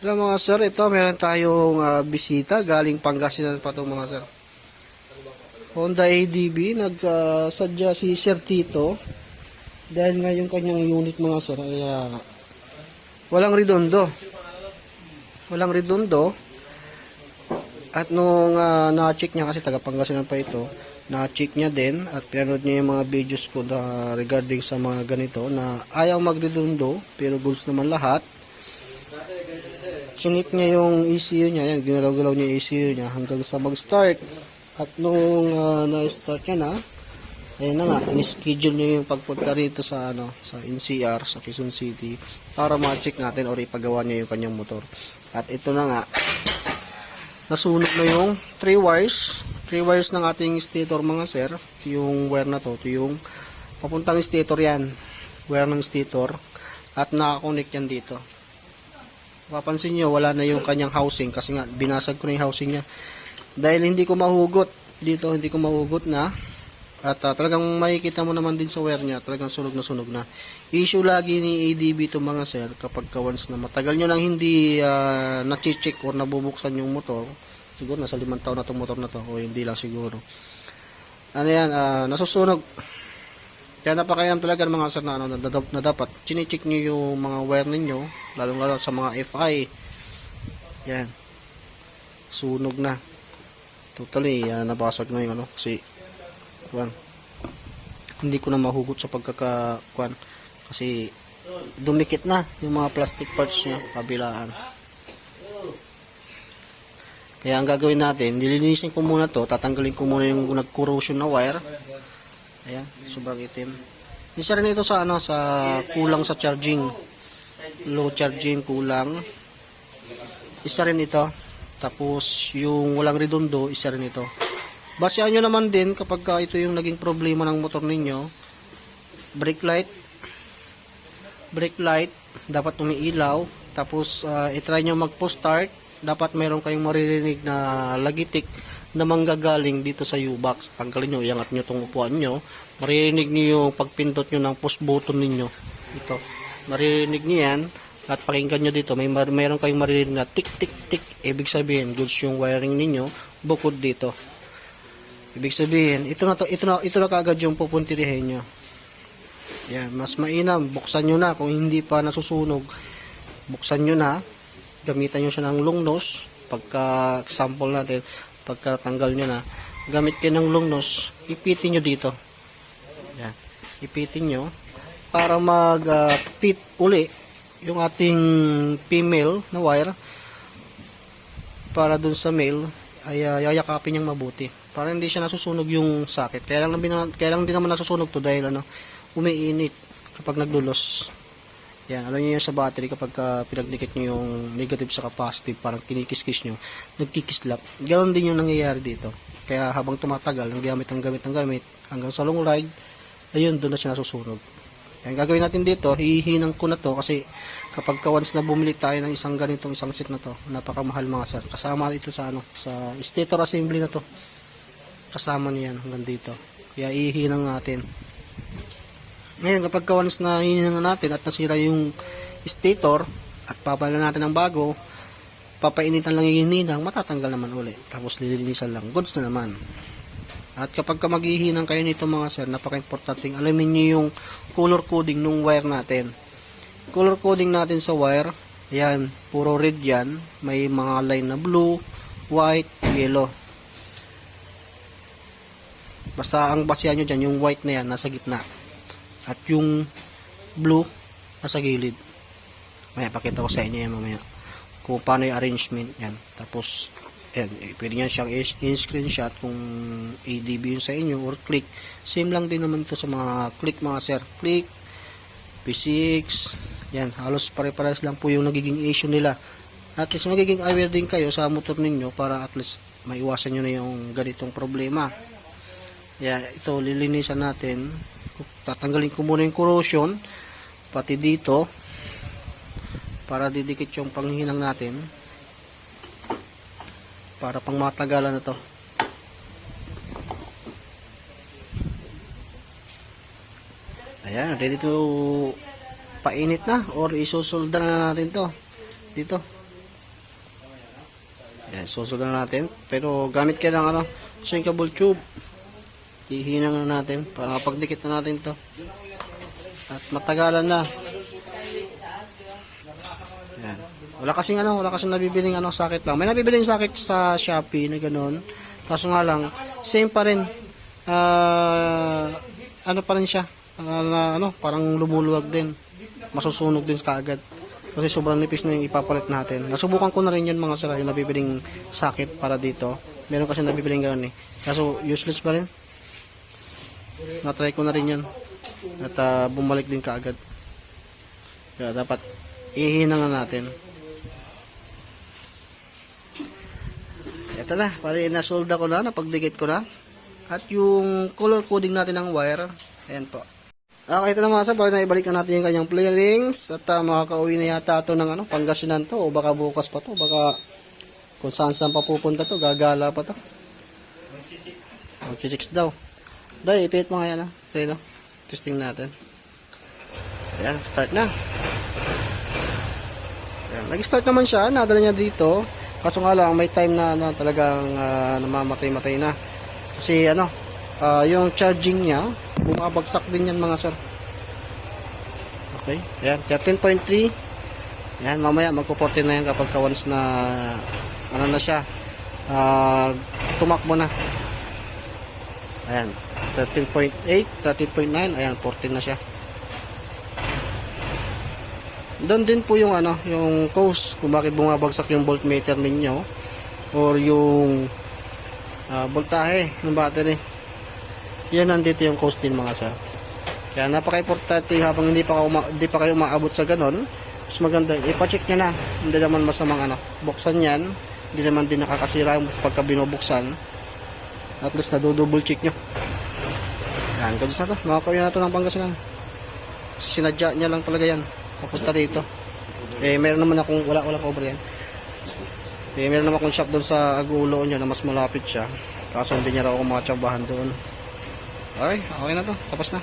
Hello mga sir, ito meron tayong ah, bisita galing Pangasinan pa itong mga sir. Honda ADB, nagsadya si Sir Tito dahil nga yung kanyang unit mga sir ay ah, walang redondo. Walang redondo. At nung ah, na-check niya kasi taga Pangasinan pa ito, na-check niya din at pinanood niya yung mga videos ko na regarding sa mga ganito na ayaw magredondo pero goods naman lahat kinit niya yung ECU niya, yan, ginalaw-galaw niya yung ECU niya hanggang sa mag-start. At nung ah, na-start niya na, ayun na nga, in-schedule niya yung pagpunta rito sa ano, sa NCR, sa Quezon City, para ma-check natin or ipagawa niya yung kanyang motor. At ito na nga, nasunog na yung 3 wires, 3 wires ng ating stator mga sir, yung wire na to, ito yung papuntang stator yan, wire ng stator, at nakakonect yan dito. Mapapansin nyo, wala na yung kanyang housing kasi nga binasag ko na yung housing niya. Dahil hindi ko mahugot dito, hindi ko mahugot na. At ah, talagang makikita mo naman din sa wire niya, talagang sunog na sunog na. Issue lagi ni ADB to mga sir kapag ka once na matagal nyo nang hindi uh, na-check or nabubuksan yung motor. Siguro nasa limang taon na itong motor na to o hindi lang siguro. Ano yan, ah, nasusunog. Kaya napakailam talaga ng mga sir na, ano, na, na- dapat chinecheck nyo yung mga wire ninyo, lalong lalo sa mga FI. Yan. Sunog na. Totally, yan, nabasag na yung ano, kasi, kwan, hindi ko na mahugot sa pagkaka, kwan, kasi, dumikit na yung mga plastic parts niya, kabilaan. Kaya ang gagawin natin, nilinisin ko muna to, tatanggalin ko muna yung nag-corrosion na wire, Ayan, sobrang itim. Isa rin ito sa ano sa kulang sa charging. Low charging kulang. Isa rin ito. Tapos yung walang redondo, isa rin ito. Basehan nyo naman din kapag ka ito yung naging problema ng motor ninyo. Brake light. Brake light dapat umiilaw. Tapos uh, itry nyo mag-post start. Dapat mayroon kayong maririnig na lagitik na manggagaling dito sa U-box. Tanggalin nyo, iangat nyo itong upuan nyo. Maririnig nyo yung pagpindot nyo ng push button ninyo. Ito. Maririnig nyo yan. At pakinggan nyo dito, may mayroon kayong maririnig na tik tik tik. Ibig sabihin, goods yung wiring ninyo bukod dito. Ibig sabihin, ito na, to, ito na, ito na kagad yung pupuntirihin nyo. Yan, mas mainam. Buksan nyo na kung hindi pa nasusunog. Buksan nyo na. Gamitan nyo siya ng long nose. Pagka sample natin, pagkatanggal nyo na, gamit kayo ng long nose, ipitin nyo dito. Yan. Ipitin nyo para mag-pit uli yung ating female na wire para dun sa male ay uh, yayakapin niyang mabuti para hindi siya nasusunog yung socket. Kaya lang, kaya lang din naman nasusunog to dahil ano, umiinit kapag naglulos. Yan, alam niyo yun sa battery kapag ka pinagdikit niyo yung negative sa positive, parang kinikiskis niyo, nagkikislap. Ganon din yung nangyayari dito. Kaya habang tumatagal, ang gamit ang gamit ang gamit, hanggang sa long ride, ayun, doon na siya nasusunog. Yan, gagawin natin dito, hihinang ko na to kasi kapag ka once na bumili tayo ng isang ganitong isang set na to, napakamahal mga sir. Kasama ito sa ano, sa stator assembly na to. Kasama niyan hanggang dito. Kaya ihinang natin. Ngayon, kapag ka once na hininga natin at nasira yung stator at papalan natin ng bago, papainitan lang yung hininang, matatanggal naman uli. Tapos lilinisan lang. Goods na naman. At kapag ka maghihinang kayo nito mga sir, napaka-importante alamin nyo yung color coding ng wire natin. Color coding natin sa wire, ayan, puro red yan. May mga line na blue, white, yellow. Basta ang basihan nyo dyan, yung white na yan, nasa gitna at yung blue nasa gilid. Maya pakita ko sa inyo yan mamaya. Kung paano yung arrangement yan. Tapos yan, eh, pwede nyo siyang in-screenshot kung ADB yun sa inyo or click. Same lang din naman to sa mga click mga sir. Click P6 yan halos pare-pares lang po yung nagiging issue nila. At least magiging aware din kayo sa motor ninyo para at least maiwasan nyo na yung ganitong problema. Yeah, ito lilinisan natin tatanggalin ko muna yung corrosion pati dito para didikit yung panghinang natin para pang matagalan na to ayan ready to painit na or isusolda na natin to dito Yan, susunod na natin. Pero gamit kayo ng ano, sinkable tube. Ihinang na natin para mapagdikit na natin to. At matagalan na. Yan. Wala kasing ano, wala kasing nabibiling ano sakit lang. May nabibiling sakit sa Shopee na ganun. Kaso nga lang, same pa rin. Ah, ano pa rin siya? Na, ano, parang lumuluwag din. Masusunog din kaagad. Kasi sobrang nipis na yung ipapalit natin. Nasubukan ko na rin yun mga sir, yung nabibiling sakit para dito. Meron kasi nabibiling ganun eh. Kaso useless pa rin. Na-try ko na rin yun. At ah, bumalik din kaagad. Kaya dapat ihina na natin. Ito na, pare nasolda ko na, napagdikit ko na. At yung color coding natin ng wire, ayan po. Okay, ito na mga sir, bali na ibalik na natin yung kanyang play rings at uh, makakauwi na yata ito ng ano, Pangasinan to o baka bukas pa to, baka kung saan saan pa pupunta to, gagala pa to. Mag-chicks daw. Day, ipit mo nga yan ha. Tayo, no? Testing natin. Ayan, start na. Ayan, nag-start naman siya, nadala niya dito. Kaso nga lang, may time na, na talagang ah, namamatay-matay na. Kasi ano, ah, yung charging niya, bumabagsak din yan mga sir. Okay, ayan, 13.3. Ayan, mamaya magpo-14 na yan kapag ka once na, ano na siya, ah, tumakbo na. Ayan, 13.8, 13.9, ayan, 14 na siya. Doon din po yung ano, yung cause kung bakit bumabagsak yung voltmeter ninyo or yung ah, voltahe ng battery. Yan nandito yung cause din mga sir. Kaya napaka-importante habang hindi pa, uma- hindi pa kayo umaabot sa ganon, mas maganda, ipacheck nyo na. Hindi naman masamang ano. Buksan yan, hindi naman din nakakasira yung pagka binubuksan. At least nadudouble check nyo. Yan, ganyan na to. Makakawin na to ng Pangasinan. Sinadya niya lang talaga yan. Papunta rito. Eh, meron naman akong, wala, wala cover yan. Eh, meron naman akong shop doon sa Agulo nyo na mas malapit siya. Kaso hindi niya raw ako makatsabahan doon. Okay, okay na to. Tapos na.